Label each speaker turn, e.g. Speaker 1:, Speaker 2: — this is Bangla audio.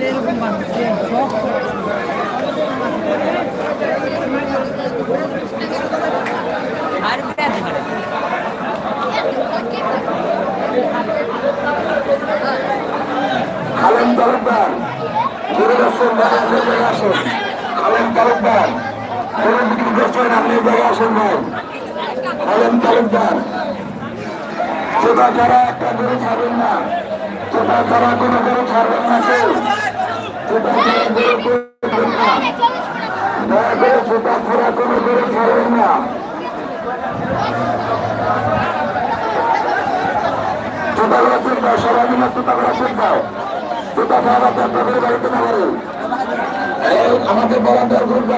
Speaker 1: এরকম মানুষ
Speaker 2: খালেন তালুকদার পরিদর্শন আপনি জায়গায় আসেন খালেন তালুকদার কোনো বিক্রি করছেন আপনি জায়গায় আসেন ভাই। খালেন তালুকদার চোখা ছাড়া একটা গরু ছাড়বেন না। চোখা ছাড়া কোনো গরু ছাড়বেন না কেউ। চোখা ছাড়া গরু দয়া করে চোখা ছাড়া কোনো গরু ছাড়বেন না দাও সবাই মিলে চোখাগুলো চোখ দাও আপনার বাড়িতে না আমাদের গ্রুপ